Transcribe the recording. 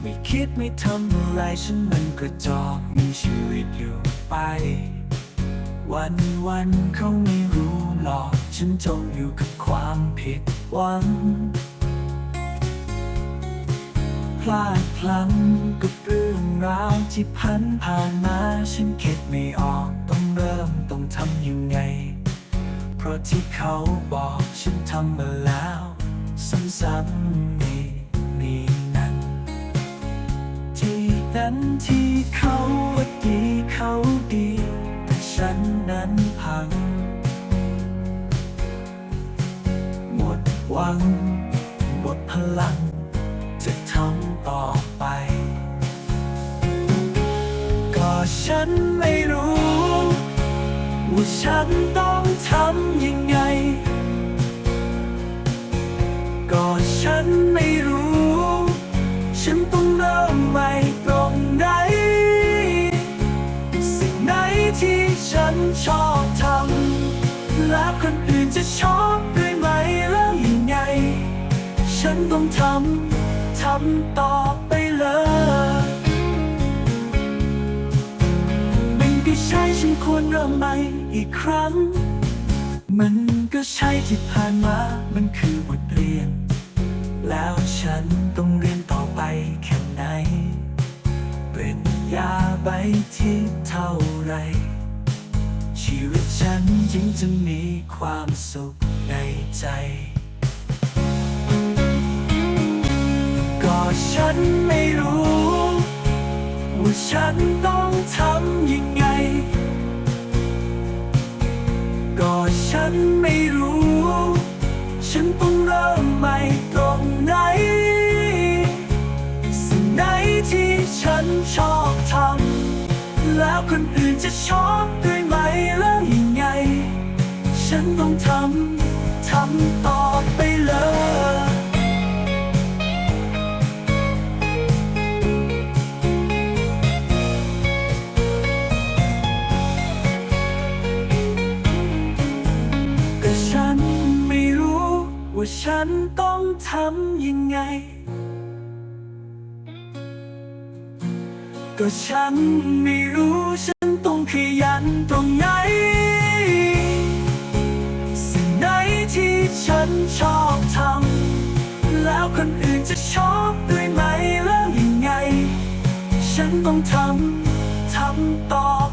ไม่คิดไม่ทำอะไรฉันมันกระจอกมีชีวิตอยู่ไป วันวันเขาไม่รู้หรอกฉันจมอยู่กับความผิดหวัง พลาดพลั้งกับเรื่องราวที่พันผ่านมาฉันคิดไม่ออกต้องเริ่มต้องทำยังไง เพราะที่เขาบอกฉันทำมาแล้วซ้ำๆ นั้นที่เขาว่าดีเขาดี แต่ฉันนั้นพัง หมดหวัง หมดพลัง จะทำต่อไป ก็ฉันไม่รู้ ว่าฉันต้องทำ ฉันชอบทำแล้วคนอื่นจะชอบด้วยไหมแล้วยังไง ฉันต้องทำ ทำต่อไปเลยมันก็ใช่ฉันควรเริ่มใหม่อีกครั้ง มันก็ใช่ที่ผ่านมา มันคือบทเรียน แล้วฉันต้องเรียนต่อไปแค่ไหน เป็นยาใบที่เท่าไร ชีวิตฉันจึงจะมีความสุขในใจ ก็ฉันไม่รู้ ว่าฉันต้องทำยังไง ก็ฉันไม่รู้ ฉันต้องเริ่มใหม่ต แล้วคนอื่นจะชอบด้วยไหมแล้วยังไง ฉันต้องทำ ทำต่อไปเลยแต่ฉันไม่รู้ว่าฉันต้องทำยังไง ก็ฉันไม่รู้ฉันต้องขยันตรงไหน สิ่งไหนที่ฉันชอบทำ แล้วคนอื่นจะชอบด้วยไหมแล้วยังไง ฉันต้องทำ ทำต่อ